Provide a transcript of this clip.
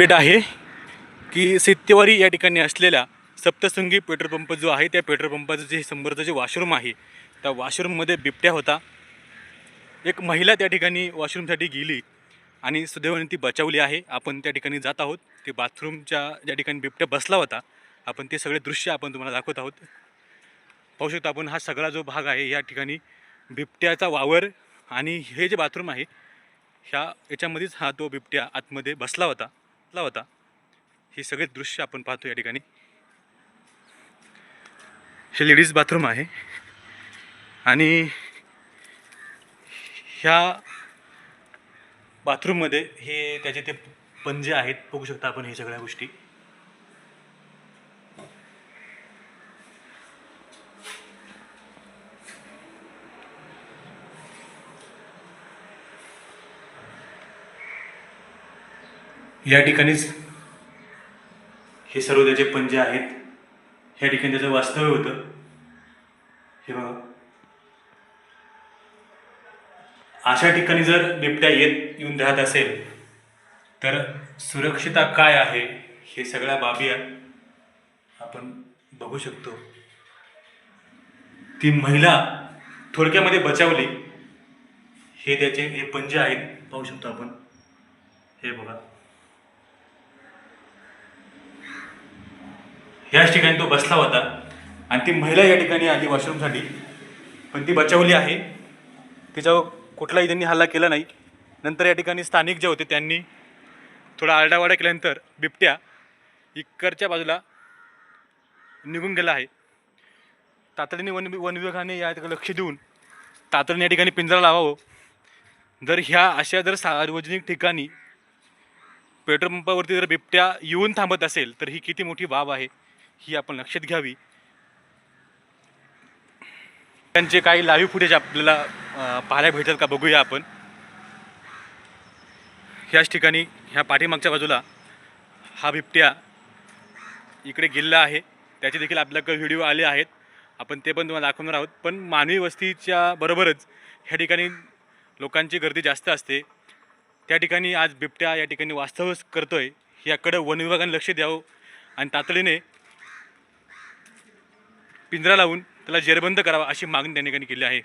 Update आहे की सित्तेवारी या ठिकाणी असलेल्या सप्तसंगी पेट्रोल पंप जो आहे त्या पेट्रोल पंपाचं जे शंभरचं जे वॉशरूम आहे त्या वॉशरूममध्ये बिबट्या होता. एक महिला त्या ठिकाणी वॉशरूमसाठी गेली आणि सुदैवाने ती बचावली आहे. आपण त्या ठिकाणी जात आहोत. ते बाथरूमच्या ज्या ठिकाणी बिबट्या बसला होता आपण ते सगळे दृश्य आपण तुम्हाला दाखवत आहोत. पाहू शकतो आपण हा सगळा जो भाग आहे या ठिकाणी बिबट्याचा वावर आणि हे जे बाथरूम आहे ह्या याच्यामध्येच हा तो बिबट्या आतमध्ये बसला होता. घातला होता. हे सगळे दृश्य आपण पाहतो या ठिकाणी. हे लेडीज बाथरूम आहे. आणि ह्या बाथरूममध्ये हे त्याचे ते पंजे आहेत. बघू शकता आपण हे सगळ्या गोष्टी. या ठिकाणीच हे सर्व त्याचे पंजे आहेत. ह्या ठिकाणी त्याचं वास्तव्य होतं. हे बघा. अशा ठिकाणी जर बिबट्या येत येऊन राहत असेल तर सुरक्षिता काय आहे हे सगळ्या बाबी आपण बघू शकतो. ती महिला थोडक्यामध्ये बचावली. हे त्याचे हे पंजे आहेत पाहू शकतो आपण. हे बघा. ह्याच ठिकाणी तो बसला होता आणि ती महिला या ठिकाणी आली वॉशरूमसाठी. पण ती बचावली आहे. तिच्यावर कुठलाही त्यांनी हल्ला केला नाही. नंतर या ठिकाणी स्थानिक जे होते त्यांनी थोडा आरडावाडा केल्यानंतर बिबट्या इकडच्या बाजूला निघून गेला आहे. तातडीने वन वन विभागाने या लक्ष देऊन तातडीने या ठिकाणी पिंजरा लावावं. जर ह्या अशा जर सार्वजनिक ठिकाणी पेट्रोल पंपावरती जर बिबट्या येऊन थांबत असेल तर ही किती मोठी बाब आहे. ही आपण लक्षात घ्यावी. त्यांचे काही लाईव्ह फुटेज आपल्याला पाहायला भेटतात का बघूया आपण. ह्याच ठिकाणी ह्या पाठीमागच्या बाजूला हा बिबट्या इकडे गेलेला आहे. त्याचे देखील आपल्याकडे व्हिडिओ आले आहेत. आपण ते पण तुम्हाला दाखवणार आहोत. पण मानवी वस्तीच्या बरोबरच ह्या ठिकाणी लोकांची गर्दी जास्त असते. त्या ठिकाणी आज बिबट्या या ठिकाणी वास्तवच करतो आहे याकडं वन विभागाने लक्ष द्यावं. आणि तातडीने पिंजरा लावून त्याला जेरबंद करावा अशी मागणी त्या ठिकाणी केली आहे.